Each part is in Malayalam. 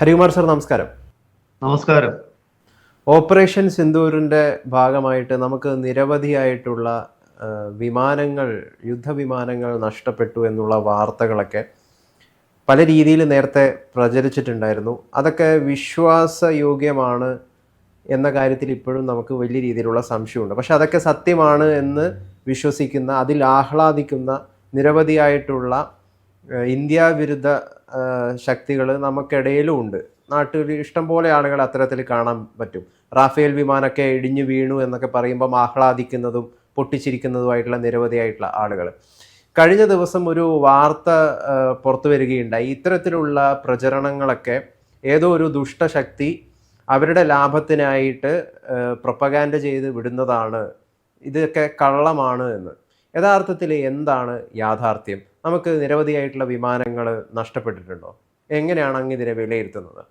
ഹരികുമാർ സർ നമസ്കാരം. നമസ്കാരം. ഓപ്പറേഷൻ സിന്ദൂരിന്റെ ഭാഗമായിട്ട് നമുക്ക് നിരവധിയായിട്ടുള്ള വിമാനങ്ങൾ യുദ്ധവിമാനങ്ങൾ നഷ്ടപ്പെട്ടു എന്നുള്ള വാർത്തകളൊക്കെ പല രീതിയിൽ നേരത്തെ പ്രചരിച്ചിട്ടുണ്ടായിരുന്നു. അതൊക്കെ വിശ്വാസയോഗ്യമാണ് എന്ന കാര്യത്തിൽ ഇപ്പോഴും നമുക്ക് വലിയ രീതിയിലുള്ള സംശയമുണ്ട്. പക്ഷെ അതൊക്കെ സത്യമാണ് എന്ന് വിശ്വസിക്കുന്ന അതിൽ ആഹ്ലാദിക്കുന്ന നിരവധിയായിട്ടുള്ള ഇന്ത്യ വിരുദ്ധ ശക്തികൾ നമുക്കിടയിലും ഉണ്ട്. നാട്ടിൽ ഇഷ്ടം പോലെ ആളുകൾ അത്തരത്തിൽ കാണാൻ പറ്റും. റാഫേൽ വിമാനമൊക്കെ ഇടിഞ്ഞു വീണു എന്നൊക്കെ പറയുമ്പം ആഹ്ലാദിക്കുന്നതും പൊട്ടിച്ചിരിക്കുന്നതുമായിട്ടുള്ള നിരവധിയായിട്ടുള്ള ആളുകൾ കഴിഞ്ഞ ദിവസം ഒരു വാർത്ത പുറത്തു വരികയുണ്ടായി. ഇത്തരത്തിലുള്ള പ്രചരണങ്ങളൊക്കെ ഏതോ ഒരു ദുഷ്ടശക്തി അവരുടെ ലാഭത്തിനായിട്ട് പ്രൊപ്പഗാൻഡ ചെയ്ത് വിടുന്നതാണ്. ഇതൊക്കെ കള്ളമാണ് എന്ന്. യഥാർത്ഥത്തിൽ എന്താണ് യാഥാർത്ഥ്യം? നമുക്ക് നിരവധിയായിട്ടുള്ള വിമാനങ്ങൾ നഷ്ടപ്പെട്ടിട്ടുണ്ടോ? എങ്ങനെയാണ് അങ്ങ് ഇതിനെ വിലയിരുത്തുന്നത്?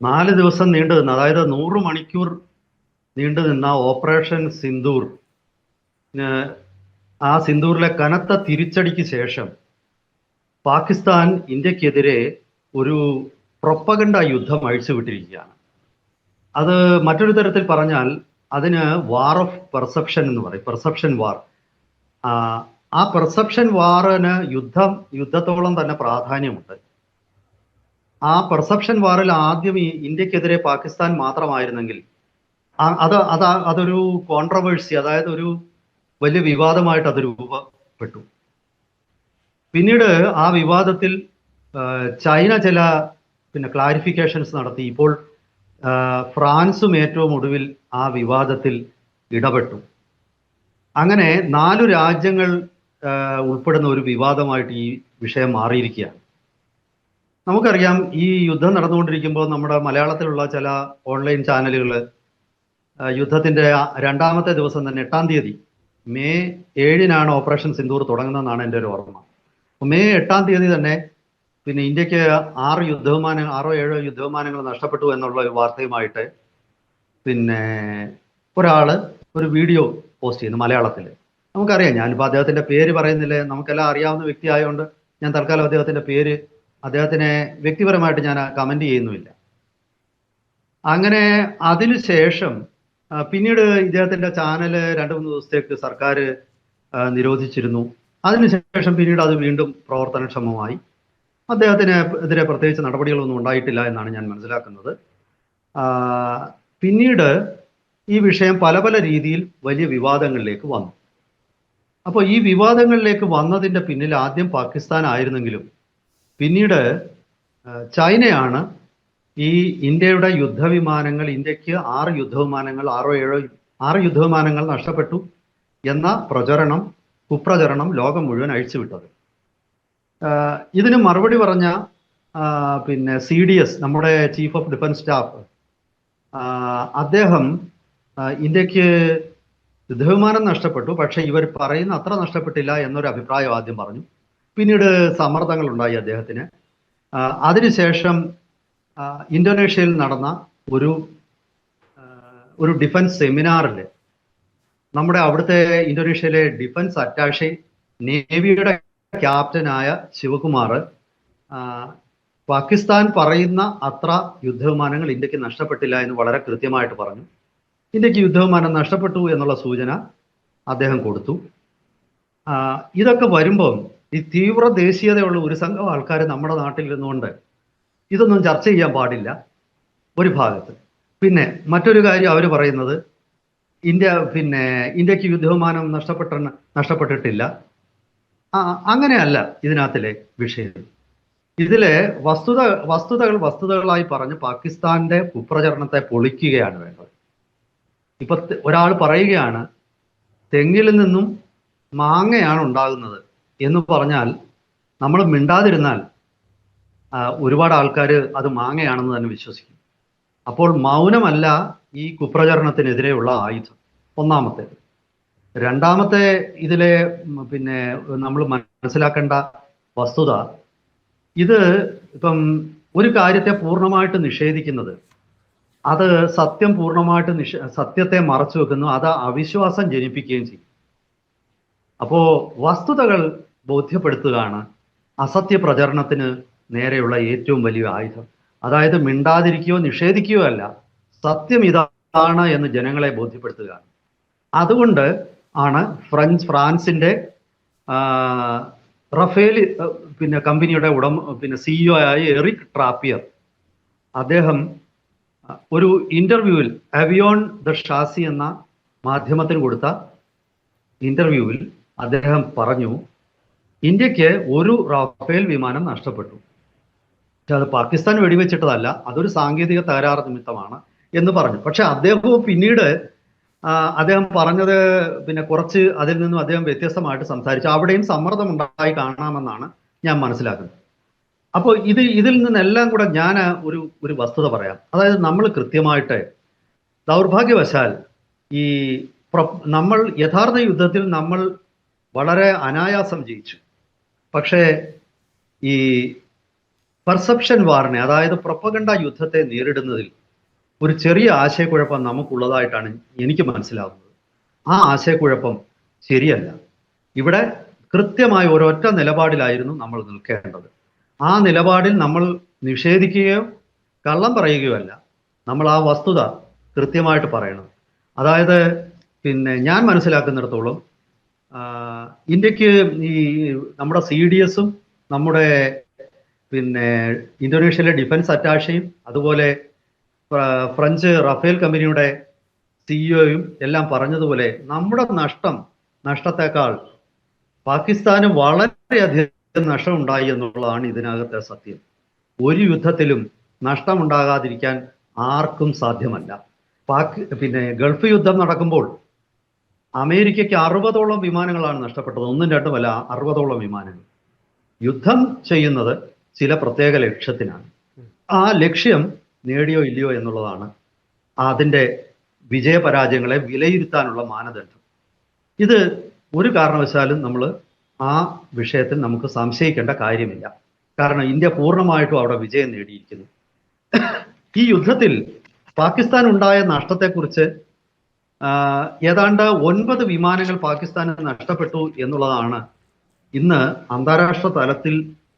നാല് ദിവസം നീണ്ടു നിന്ന അതായത് നൂറ് മണിക്കൂർ നീണ്ടു നിന്ന ഓപ്പറേഷൻ സിന്ദൂർ ആ സിന്ദൂറിലെ കനത്ത തിരിച്ചടിക്ക് ശേഷം പാകിസ്ഥാൻ ഇന്ത്യക്കെതിരെ ഒരു പ്രൊപ്പഗണ്ട യുദ്ധം അഴിച്ചുവിട്ടിരിക്കുകയാണ് അത് മറ്റൊരു തരത്തിൽ പറഞ്ഞാൽ അതിന് വാർ ഓഫ് പെർസെപ്ഷൻ എന്ന് പറയും പെർസെപ്ഷൻ വാർ. ആ പെർസെപ്ഷൻ വാറിന് യുദ്ധം യുദ്ധത്തോളം തന്നെ പ്രാധാന്യമുണ്ട്. ആ പെർസെപ്ഷൻ വാറിൽ ആദ്യം ഈ ഇന്ത്യക്കെതിരെ പാകിസ്ഥാൻ മാത്രമായിരുന്നെങ്കിൽ അത് അത് അതൊരു കോൺട്രവേഴ്സി അതായത് ഒരു വലിയ വിവാദമായിട്ട് അത് രൂപപ്പെട്ടു. പിന്നീട് ആ വിവാദത്തിൽ ചൈന ചില പിന്നെ ക്ലാരിഫിക്കേഷൻസ് നടത്തി. ഇപ്പോൾ ഫ്രാൻസും ഏറ്റവും ഒടുവിൽ ആ വിവാദത്തിൽ ഇടപെട്ടു. അങ്ങനെ നാലു രാജ്യങ്ങൾ ഉൾപ്പെടുന്ന ഒരു വിവാദമായിട്ട് ഈ വിഷയം മാറിയിരിക്കുകയാണ്. നമുക്കറിയാം ഈ യുദ്ധം നടന്നുകൊണ്ടിരിക്കുമ്പോൾ നമ്മുടെ മലയാളത്തിലുള്ള ചില ഓൺലൈൻ ചാനലുകൾ യുദ്ധത്തിന്റെ രണ്ടാമത്തെ ദിവസം തന്നെ എട്ടാം തീയതി മെയ് ഏഴിനാണ് ഓപ്പറേഷൻ സിന്ദൂർ തുടങ്ങുന്നതെന്നാണ് എന്റെ ഒരു ഓർമ്മ. മെയ് എട്ടാം തീയതി തന്നെ പിന്നെ ഇന്ത്യയ്ക്ക് ആറ് യുദ്ധവിമാനങ്ങൾ ആറോ ഏഴോ യുദ്ധവിമാനങ്ങൾ നഷ്ടപ്പെട്ടു എന്നുള്ള ഒരു വാർത്തയുമായിട്ട് പിന്നെ ഒരാൾ ഒരു വീഡിയോ പോസ്റ്റ് ചെയ്യുന്നു മലയാളത്തിൽ നമുക്കറിയാം ഞാനിപ്പോൾ അദ്ദേഹത്തിന്റെ പേര് പറയുന്നില്ല നമുക്കെല്ലാം അറിയാവുന്ന വ്യക്തി ആയതുകൊണ്ട് ഞാൻ തൽക്കാലം അദ്ദേഹത്തിന്റെ പേര് അദ്ദേഹത്തിനെ വ്യക്തിപരമായിട്ട് ഞാൻ കമന്റ് ചെയ്യുന്നുമില്ല. അങ്ങനെ അതിനുശേഷം പിന്നീട് ഇദ്ദേഹത്തിന്റെ ചാനൽ രണ്ട് മൂന്ന് ദിവസത്തേക്ക് സർക്കാർ നിരോധിച്ചിരുന്നു. അതിനുശേഷം പിന്നീട് അത് വീണ്ടും പ്രവർത്തനക്ഷമമായി. അദ്ദേഹത്തിന് എതിരെ പ്രത്യേകിച്ച് നടപടികളൊന്നും ഉണ്ടായിട്ടില്ല എന്നാണ് ഞാൻ മനസ്സിലാക്കുന്നത്. പിന്നീട് ഈ വിഷയം പല പല രീതിയിൽ വലിയ വിവാദങ്ങളിലേക്ക് വന്നു. അപ്പോൾ ഈ വിവാദങ്ങളിലേക്ക് വന്നതിന്റെ പിന്നിൽ ആദ്യം പാകിസ്ഥാൻ ആയിരുന്നെങ്കിലും പിന്നീട് ചൈനയാണ് ഈ ഇന്ത്യയുടെ യുദ്ധവിമാനങ്ങൾ ഇന്ത്യയ്ക്ക് ആറ് യുദ്ധവിമാനങ്ങൾ ആറോ ഏഴോ ആറ് യുദ്ധവിമാനങ്ങൾ നഷ്ടപ്പെട്ടു എന്ന പ്രചരണം കുപ്രചരണം ലോകം മുഴുവൻ അഴിച്ചുവിട്ടത്. ഇതിന് മറുപടി പറഞ്ഞ പിന്നെ സി ഡി എസ് നമ്മുടെ ചീഫ് ഓഫ് ഡിഫൻസ് സ്റ്റാഫ് അദ്ദേഹം ഇന്ത്യയ്ക്ക് യുദ്ധവിമാനം നഷ്ടപ്പെട്ടു. പക്ഷേ ഇവർ പറയുന്ന അത്ര നഷ്ടപ്പെട്ടില്ല എന്നൊരു അഭിപ്രായം ആദ്യം പറഞ്ഞു. പിന്നീട് സമ്മർദ്ദങ്ങൾ ഉണ്ടായി അദ്ദേഹത്തിന്. അതിനുശേഷം ഇന്തോനേഷ്യയിൽ നടന്ന ഒരു ഒരു ഡിഫൻസ് സെമിനാറിൽ നമ്മുടെ അവിടുത്തെ ഇന്തോനേഷ്യയിലെ ഡിഫൻസ് അറ്റാഷെ നേവിയുടെ ക്യാപ്റ്റനായ ശിവകുമാർ പാകിസ്ഥാൻ പറയുന്ന അത്ര യുദ്ധവിമാനങ്ങൾ ഇന്ത്യയ്ക്ക് നഷ്ടപ്പെട്ടില്ല എന്ന് വളരെ കൃത്യമായിട്ട് പറഞ്ഞു. ഇന്ത്യയ്ക്ക് യുദ്ധവിമാനം നഷ്ടപ്പെട്ടു എന്നുള്ള സൂചന അദ്ദേഹം കൊടുത്തു. ഇതൊക്കെ വരുമ്പം ഈ തീവ്ര ദേശീയതയുള്ള ഒരു സംഘം ആൾക്കാർ നമ്മുടെ നാട്ടിൽ ഇരുന്നുകൊണ്ട് ഇതൊന്നും ചർച്ച ചെയ്യാൻ പാടില്ല ഒരു ഭാഗത്ത്. പിന്നെ മറ്റൊരു കാര്യം അവർ പറയുന്നത് ഇന്ത്യ പിന്നെ ഇന്ത്യയ്ക്ക് യുദ്ധവിമാനം നഷ്ടപ്പെട്ട നഷ്ടപ്പെട്ടിട്ടില്ല. അങ്ങനെയല്ല ഇതിനകത്തിലെ വിഷയം. ഇതിലെ വസ്തുത വസ്തുതകൾ വസ്തുതകളായി പറഞ്ഞ് പാകിസ്ഥാന്റെ കുപ്രചരണത്തെ പൊളിക്കുകയാണ് വേണ്ടത്. ഇപ്പൊ ഒരാൾ പറയുകയാണ് തെങ്ങിൽ നിന്നും മാങ്ങയാണ് ഉണ്ടാകുന്നത്. എന്ന് പറഞ്ഞാൽ നമ്മൾ മിണ്ടാതിരുന്നാൽ ഒരുപാട് ആൾക്കാർ അത് മാങ്ങയാണെന്ന് തന്നെ വിശ്വസിക്കും. അപ്പോൾ മൗനമല്ല ഈ കുപ്രചരണത്തിനെതിരെയുള്ള ആയുധം. ഒന്നാമത്തേത്. രണ്ടാമത്തെ ഇതിലെ പിന്നെ നമ്മൾ മനസ്സിലാക്കേണ്ട വസ്തുത ഇത് ഇപ്പം ഒരു കാര്യത്തെ പൂർണമായിട്ട് നിഷേധിക്കുന്നത് അത് സത്യം പൂർണമായിട്ട് നിഷ സത്യത്തെ മറച്ചു വെക്കുന്നു അത് അവിശ്വാസം ജനിപ്പിക്കുകയും ചെയ്യും. അപ്പോ വസ്തുതകൾ ബോധ്യപ്പെടുത്തുകയാണ് അസത്യ പ്രചരണത്തിന് നേരെയുള്ള ഏറ്റവും വലിയ ആയുധം. അതായത് മിണ്ടാതിരിക്കുകയോ നിഷേധിക്കുകയോ അല്ല സത്യം ഇതാണ് എന്ന് ജനങ്ങളെ ബോധ്യപ്പെടുത്തുക അതുകൊണ്ട് ആണ് ഫ്രഞ്ച് ഫ്രാൻസിന്റെ റഫേൽ പിന്നെ കമ്പനിയുടെ ഉടമ പിന്നെ സിഇഒ ആയ എറിക് ട്രാപ്പിയർ അദ്ദേഹം ഒരു ഇന്റർവ്യൂവിൽ അവിയോൺ ദ ഷാസി എന്ന മാധ്യമത്തിന് കൊടുത്ത ഇന്റർവ്യൂവിൽ അദ്ദേഹം പറഞ്ഞു ഇന്ത്യയ്ക്ക് ഒരു റാഫേൽ വിമാനം നഷ്ടപ്പെട്ടു. പക്ഷെ അത് പാകിസ്ഥാൻ വെടിവെച്ചിട്ടതല്ല അതൊരു സാങ്കേതിക തകരാറ് നിമിത്തമാണ് എന്ന് പറഞ്ഞു. പക്ഷെ അദ്ദേഹവും പിന്നീട് അദ്ദേഹം പറഞ്ഞത് പിന്നെ കുറച്ച് അതിൽ നിന്നും അദ്ദേഹം വ്യത്യസ്തമായിട്ട് സംസാരിച്ചു. അവിടെയും സമ്മർദ്ദം ഉണ്ടായി കാണാമെന്നാണ് ഞാൻ മനസ്സിലാക്കുന്നത്. അപ്പോൾ ഇത് ഇതിൽ നിന്നെല്ലാം കൂടെ ഞാൻ ഒരു ഒരു വസ്തുത പറയാം. അതായത് നമ്മൾ കൃത്യമായിട്ട് ദൗർഭാഗ്യവശാൽ ഈ നമ്മൾ യഥാർത്ഥ യുദ്ധത്തിൽ നമ്മൾ വളരെ അനായാസം ജയിച്ചു. പക്ഷേ ഈ പെർസെപ്ഷൻ വാറിനെ അതായത് പ്രൊപ്പഗണ്ട യുദ്ധത്തെ നേരിടുന്നതിൽ ഒരു ചെറിയ ആശയക്കുഴപ്പം നമുക്കുള്ളതായിട്ടാണ് എനിക്ക് മനസ്സിലാകുന്നത് ആ ആശയക്കുഴപ്പം ശരിയല്ല. ഇവിടെ കൃത്യമായ ഒരൊറ്റ നിലപാടിലായിരുന്നു നമ്മൾ നിൽക്കേണ്ടത്. ആ നിലപാടിൽ നമ്മൾ നിഷേധിക്കുകയോ കള്ളം പറയുകയോ അല്ല. നമ്മൾ ആ വസ്തുത കൃത്യമായിട്ട് പറയണം. അതായത് പിന്നെ ഞാൻ മനസ്സിലാക്കുന്നിടത്തോളം ഇന്ത്യയ്ക്ക് ഈ നമ്മുടെ സി ഡി എസും നമ്മുടെ പിന്നെ ഇന്തോനേഷ്യയിലെ ഡിഫൻസ് അറ്റാഷയും അതുപോലെ ഫ്രഞ്ച് റഫേൽ കമ്പനിയുടെ സിഇഒയും എല്ലാം പറഞ്ഞതുപോലെ നമ്മുടെ നഷ്ടം നഷ്ടത്തെക്കാൾ പാകിസ്ഥാന് വളരെയധികം നഷ്ടം ഉണ്ടായി എന്നുള്ളതാണ് ഇതിനകത്തെ സത്യം. ഒരു യുദ്ധത്തിലും നഷ്ടമുണ്ടാകാതിരിക്കാൻ ആർക്കും സാധ്യമല്ല. പാക് പിന്നെ ഗൾഫ് യുദ്ധം നടക്കുമ്പോൾ അമേരിക്കയ്ക്ക് അറുപതോളം വിമാനങ്ങളാണ് നഷ്ടപ്പെട്ടത്. ഒന്നും രണ്ടുമല്ല അറുപതോളം വിമാനങ്ങൾ. യുദ്ധം ചെയ്യുന്നത് ചില പ്രത്യേക ലക്ഷ്യത്തിനാണ്. ആ ലക്ഷ്യം നേടിയോ ഇല്ലയോ എന്നുള്ളതാണ് അതിന്റെ വിജയപരാജയങ്ങളെ വിലയിരുത്താനുള്ള മാനദണ്ഡം. ഇത് ഒരു കാരണവശാലും നമ്മൾ ആ വിഷയത്തിൽ നമുക്ക് സംശയിക്കേണ്ട കാര്യമില്ല. കാരണം ഇന്ത്യ പൂർണമായിട്ടും അവിടെ വിജയം നേടിയിരിക്കുന്നു. ഈ യുദ്ധത്തിൽ പാകിസ്ഥാൻ ഉണ്ടായ നഷ്ടത്തെക്കുറിച്ച് ഏതാണ്ട് ഒൻപത് വിമാനങ്ങൾ പാകിസ്ഥാന് നഷ്ടപ്പെട്ടു എന്നുള്ളതാണ് ഇന്ന് അന്താരാഷ്ട്ര തലത്തിൽ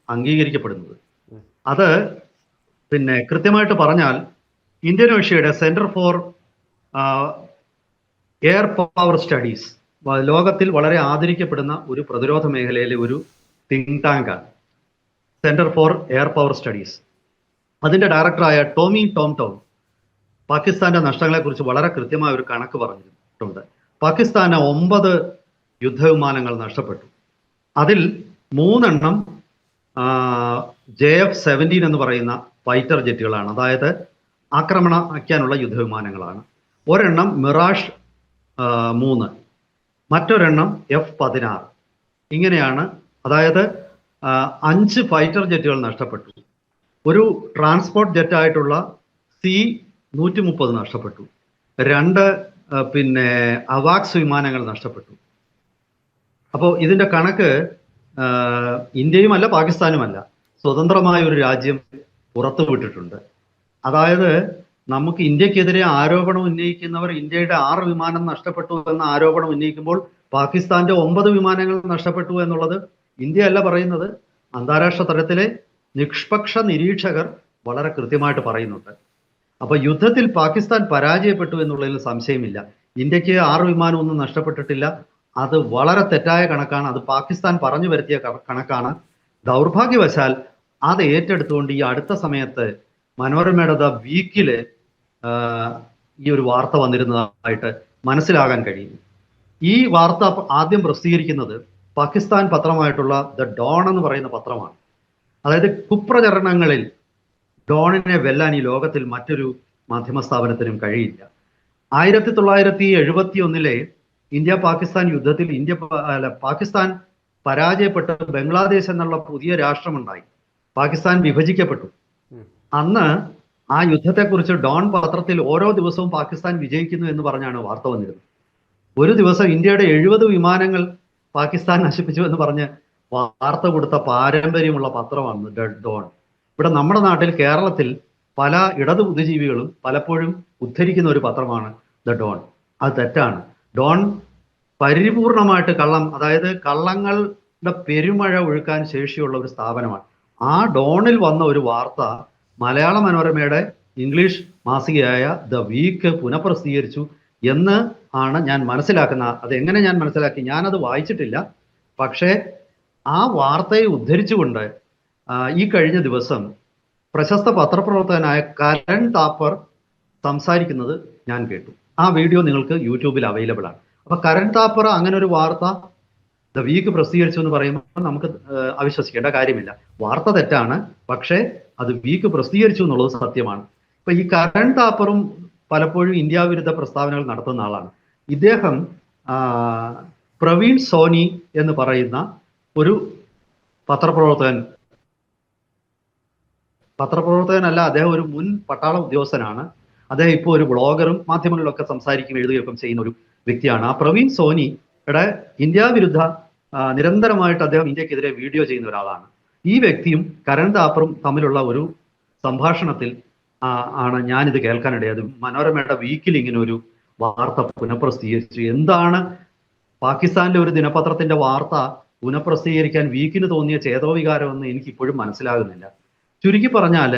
അംഗീകരിക്കപ്പെടുന്നത്. അത് പിന്നെ കൃത്യമായിട്ട് പറഞ്ഞാൽ ഇന്തോനേഷ്യയുടെ centre for air power studies ലോകത്തിൽ വളരെ ആദരിക്കപ്പെടുന്ന ഒരു പ്രതിരോധ മേഖലയിലെ ഒരു think ടാങ്കാണ് centre for air power studies അതിന്റെ ഡയറക്ടറായ ടോമി ടോം ടോം പാകിസ്ഥാന്റെ നഷ്ടങ്ങളെക്കുറിച്ച് വളരെ കൃത്യമായ ഒരു കണക്ക് പറഞ്ഞിട്ടുണ്ട്. പാകിസ്ഥാന് ഒമ്പത് യുദ്ധവിമാനങ്ങൾ നഷ്ടപ്പെട്ടു. അതിൽ മൂന്നെണ്ണം ജെ എഫ് സെവന്റീൻ എന്ന് പറയുന്ന ഫൈറ്റർ ജെറ്റുകളാണ് അതായത് ആക്രമണ ആക്കാനുള്ള യുദ്ധവിമാനങ്ങളാണ്. ഒരെണ്ണം മിറാഷ് മൂന്ന്. മറ്റൊരെണ്ണം എഫ് പതിനാറ്. ഇങ്ങനെയാണ് അതായത് അഞ്ച് ഫൈറ്റർ ജെറ്റുകൾ നഷ്ടപ്പെട്ടു. ഒരു ട്രാൻസ്പോർട്ട് ജെറ്റായിട്ടുള്ള സി നൂറ്റി മുപ്പത് നഷ്ടപ്പെട്ടു. രണ്ട് പിന്നെ അവാക്സ് വിമാനങ്ങൾ നഷ്ടപ്പെട്ടു. അപ്പോൾ ഇതിന്റെ കണക്ക് ഇന്ത്യയുമല്ല പാകിസ്ഥാനുമല്ല. സ്വതന്ത്രമായ ഒരു രാജ്യം പുറത്തുവിട്ടിട്ടുണ്ട്. അതായത് നമുക്ക് ഇന്ത്യക്കെതിരെ ആരോപണം ഉന്നയിക്കുന്നവർ ഇന്ത്യയുടെ ആറ് വിമാനം നഷ്ടപ്പെട്ടു എന്ന ആരോപണം ഉന്നയിക്കുമ്പോൾ പാകിസ്ഥാന്റെ ഒമ്പത് വിമാനങ്ങൾ നഷ്ടപ്പെട്ടു എന്നുള്ളത് ഇന്ത്യ അല്ല പറയുന്നത്. അന്താരാഷ്ട്ര തലത്തിലെ നിഷ്പക്ഷ നിരീക്ഷകർ വളരെ കൃത്യമായിട്ട് പറയുന്നുണ്ട്. അപ്പൊ യുദ്ധത്തിൽ പാകിസ്ഥാൻ പരാജയപ്പെട്ടു എന്നുള്ളതിൽ സംശയമില്ല. ഇന്ത്യയ്ക്ക് ആറ് വിമാനമൊന്നും നഷ്ടപ്പെട്ടിട്ടില്ല. അത് വളരെ തെറ്റായ കണക്കാണ്. അത് പാകിസ്ഥാൻ പറഞ്ഞു വരുത്തിയ കണക്കാണ്. ദൗർഭാഗ്യവശാൽ അത് ഏറ്റെടുത്തുകൊണ്ട് ഈ അടുത്ത സമയത്ത് മനോരമയുടെ ദ വീക്കിൽ ഈ ഒരു വാർത്ത വന്നിരുന്നതായിട്ട് മനസ്സിലാകാൻ കഴിയുന്നു ഈ വാർത്ത ആദ്യം പ്രസിദ്ധീകരിക്കുന്നത് പാകിസ്ഥാൻ പത്രമായിട്ടുള്ള ദ ഡോൺ എന്ന് പറയുന്ന പത്രമാണ്. അതായത് കുപ്രചരണങ്ങളിൽ ഡോണിനെ വെല്ലാൻ ഈ ലോകത്തിൽ മറ്റൊരു മാധ്യമ സ്ഥാപനത്തിനും കഴിയില്ല. ആയിരത്തി തൊള്ളായിരത്തി എഴുപത്തി ഒന്നിലെ ഇന്ത്യ പാകിസ്ഥാൻ യുദ്ധത്തിൽ ഇന്ത്യ അല്ല പാകിസ്ഥാൻ പരാജയപ്പെട്ട് ബംഗ്ലാദേശ് എന്നുള്ള പുതിയ രാഷ്ട്രമുണ്ടായി. പാകിസ്ഥാൻ വിഭജിക്കപ്പെട്ടു. അന്ന് ആ യുദ്ധത്തെക്കുറിച്ച് ഡോൺ പത്രത്തിൽ ഓരോ ദിവസവും പാകിസ്ഥാൻ വിജയിക്കുന്നു എന്ന് പറഞ്ഞാണ് വാർത്ത വന്നിരുന്നത്. ഒരു ദിവസം ഇന്ത്യയുടെ എഴുപത് വിമാനങ്ങൾ പാകിസ്ഥാൻ നശിപ്പിച്ചു എന്ന് പറഞ്ഞ് വാർത്ത കൊടുത്ത പാരമ്പര്യമുള്ള പത്രമാണ് ഡോൺ. ഇവിടെ നമ്മുടെ നാട്ടിൽ കേരളത്തിൽ പല ഇടത് ബുദ്ധിജീവികളും പലപ്പോഴും ഉദ്ധരിക്കുന്ന ഒരു പത്രമാണ് ദ ഡോൺ. അത് തെറ്റാണ്. ഡോൺ പരിപൂർണമായിട്ട് കള്ളം അതായത് കള്ളങ്ങളുടെ പെരുമഴ ഒഴുക്കാൻ ശേഷിയുള്ള ഒരു സ്ഥാപനമാണ്. ആ ഡോണിൽ വന്ന ഒരു വാർത്ത മലയാള മനോരമയുടെ ഇംഗ്ലീഷ് മാസികയായ ദ വീക്ക് പുനഃപ്രസിദ്ധീകരിച്ചു എന്ന് ആണ് ഞാൻ മനസ്സിലാക്കുന്ന അത് എങ്ങനെ ഞാൻ മനസ്സിലാക്കി? ഞാനത് വായിച്ചിട്ടില്ല. പക്ഷേ ആ വാർത്തയെ ഉദ്ധരിച്ചുകൊണ്ട് ഈ കഴിഞ്ഞ ദിവസം പ്രശസ്ത പത്രപ്രവർത്തകനായ കരൺ താപ്പർ സംസാരിക്കുന്നത് ഞാൻ കേട്ടു. ആ വീഡിയോ നിങ്ങൾക്ക് യൂട്യൂബിൽ അവൈലബിൾ ആണ്. അപ്പൊ കരൺ താപ്പർ അങ്ങനെ ഒരു വാർത്ത ദ വീക്ക് പ്രസിദ്ധീകരിച്ചു എന്ന് പറയുമ്പോൾ നമുക്ക് അവിശ്വസിക്കേണ്ട കാര്യമില്ല. വാർത്ത തെറ്റാണ്. പക്ഷേ അത് വീക്ക് പ്രസിദ്ധീകരിച്ചു എന്നുള്ളത് സത്യമാണ്. ഇപ്പൊ ഈ കരൺ താപ്പറും പലപ്പോഴും ഇന്ത്യ വിരുദ്ധ പ്രസ്താവനകൾ നടത്തുന്ന ആളാണ്. ഇദ്ദേഹം പ്രവീൺ സോനി എന്ന് പറയുന്ന ഒരു പത്രപ്രവർത്തകൻ. പത്രപ്രവർത്തകനല്ല അദ്ദേഹം ഒരു മുൻ പട്ടാള ഉദ്യോഗസ്ഥനാണ്. അദ്ദേഹം ഇപ്പോൾ ഒരു ബ്ലോഗറും മാധ്യമങ്ങളിലൊക്കെ സംസാരിക്കുകയും എഴുതുകയൊക്കെ ചെയ്യുന്ന ഒരു വ്യക്തിയാണ്. ആ പ്രവീൺ സോനിയുടെ ഇന്ത്യ വിരുദ്ധ നിരന്തരമായിട്ട് അദ്ദേഹം ഇന്ത്യക്കെതിരെ വീഡിയോ ചെയ്യുന്ന ഒരാളാണ്. ഈ വ്യക്തിയും കരൺ താപ്പറും തമ്മിലുള്ള ഒരു സംഭാഷണത്തിൽ ആണ് ഞാനിത് കേൾക്കാനിടയത് മനോരമയുടെ വീക്കിൽ ഇങ്ങനെ ഒരു വാർത്ത പുനഃപ്രസിദ്ധീകരിച്ചു. എന്താണ് പാകിസ്ഥാനിലെ ഒരു ദിനപത്രത്തിന്റെ വാർത്ത പുനഃപ്രസിദ്ധീകരിക്കാൻ വീക്കിന് തോന്നിയ ചേതോവികാരമെന്ന് എനിക്ക് ഇപ്പോഴും മനസ്സിലാകുന്നില്ല. ചുരുക്കി പറഞ്ഞാൽ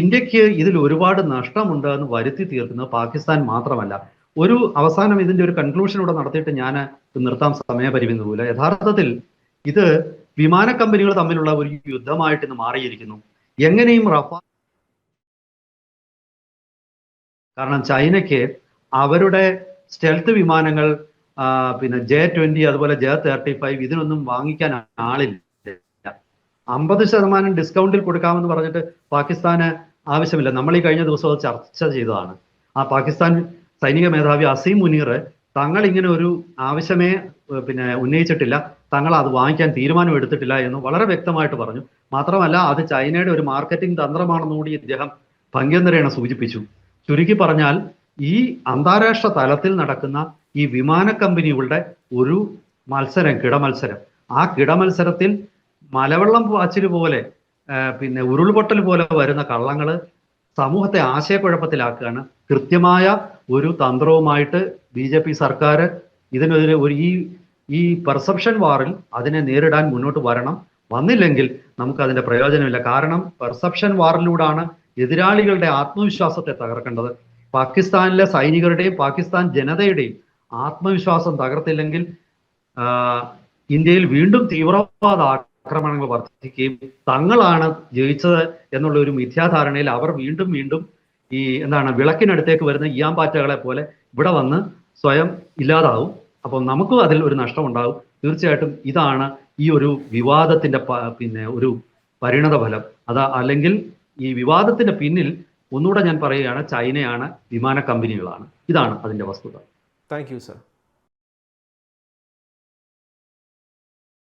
ഇന്ത്യയ്ക്ക് ഇതിൽ ഒരുപാട് നഷ്ടമുണ്ട് എന്ന് വരുത്തി തീർക്കുന്നത് പാകിസ്ഥാൻ മാത്രമല്ല. ഒരു അവസാനം ഇതിന്റെ ഒരു കൺക്ലൂഷൻ ഇവിടെ നടത്തിയിട്ട് ഞാൻ നിർത്താൻ സമയപരിമിതി യഥാർത്ഥത്തിൽ ഇത് വിമാന കമ്പനികൾ തമ്മിലുള്ള ഒരു യുദ്ധമായിട്ട് ഇന്ന് മാറിയിരിക്കുന്നു. എങ്ങനെയും റഫാൽ കാരണം ചൈനയ്ക്ക് അവരുടെ സ്റ്റെൽത്ത് വിമാനങ്ങൾ പിന്നെ ജെ ട്വന്റി അതുപോലെ ജെ തേർട്ടി ഫൈവ് ഇതിനൊന്നും വാങ്ങിക്കാൻ ആളില്ല. അമ്പത് ശതമാനം ഡിസ്കൗണ്ടിൽ കൊടുക്കാമെന്ന് പറഞ്ഞിട്ട് പാകിസ്ഥാന് ആവശ്യമില്ല. നമ്മൾ ഈ കഴിഞ്ഞ ദിവസം അത് ചർച്ച ചെയ്തതാണ്. ആ പാകിസ്ഥാൻ സൈനിക മേധാവി അസീം മുനീർ തങ്ങൾ ഇങ്ങനെ ഒരു ആവശ്യമേ പിന്നെ ഉന്നയിച്ചിട്ടില്ല. തങ്ങൾ അത് വാങ്ങിക്കാൻ തീരുമാനം എടുത്തിട്ടില്ല എന്ന് വളരെ വ്യക്തമായിട്ട് പറഞ്ഞു. മാത്രമല്ല അത് ചൈനയുടെ ഒരു മാർക്കറ്റിംഗ് തന്ത്രമാണെന്ന് കൂടി ഇദ്ദേഹം ഭംഗ്യന്തരേണ സൂചിപ്പിച്ചു. ചുരുക്കി പറഞ്ഞാൽ ഈ അന്താരാഷ്ട്ര തലത്തിൽ നടക്കുന്ന ഈ വിമാന കമ്പനികളുടെ ഒരു മത്സരം കിടമത്സരം ആ കിടമത്സരത്തിൽ മലവെള്ളം പാച്ചിൽ പോലെ പിന്നെ ഉരുൾപൊട്ടൽ പോലെ വരുന്ന കള്ളങ്ങൾ സമൂഹത്തെ ആശയക്കുഴപ്പത്തിലാക്കുകയാണ്. കൃത്യമായ ഒരു തന്ത്രവുമായിട്ട് ബി ജെ പി സർക്കാർ ഇതിനെതിരെ ഒരു ഈ ഈ പെർസെപ്ഷൻ വാറിൽ അതിനെ നേരിടാൻ മുന്നോട്ട് വരണം. വന്നില്ലെങ്കിൽ നമുക്ക് അതിന്റെ പ്രയോജനമില്ല. കാരണം പെർസെപ്ഷൻ വാറിലൂടെയാണ് എതിരാളികളുടെ ആത്മവിശ്വാസത്തെ തകർക്കേണ്ടത്. പാകിസ്ഥാനിലെ സൈനികരുടെയും പാകിസ്ഥാൻ ജനതയുടെയും ആത്മവിശ്വാസം തകർത്തില്ലെങ്കിൽ ഇന്ത്യയിൽ വീണ്ടും തീവ്രവാദ ആക്രമണങ്ങൾ വർദ്ധിക്കുകയും തങ്ങളാണ് ജയിച്ചത് എന്നുള്ള ഒരു മിഥ്യാധാരണയിൽ അവർ വീണ്ടും വീണ്ടും ഈ എന്താണ് വിളക്കിനടുത്തേക്ക് വരുന്ന ഇയാമ്പാറ്റകളെ പോലെ ഇവിടെ വന്ന് സ്വയം ഇല്ലാതാവും. അപ്പോൾ നമുക്കും അതിൽ ഒരു നഷ്ടം ഉണ്ടാകും. തീർച്ചയായിട്ടും ഇതാണ് ഈ ഒരു വിവാദത്തിന്റെ പിന്നെ ഒരു പരിണത ഫലം അതാ അല്ലെങ്കിൽ ഈ വിവാദത്തിന്റെ പിന്നിൽ ഒന്നുകൂടെ ഞാൻ പറയുകയാണ് ചൈനയാണ് വിമാന കമ്പനികളാണ്. ഇതാണ് അതിന്റെ വസ്തുത. Thank you sir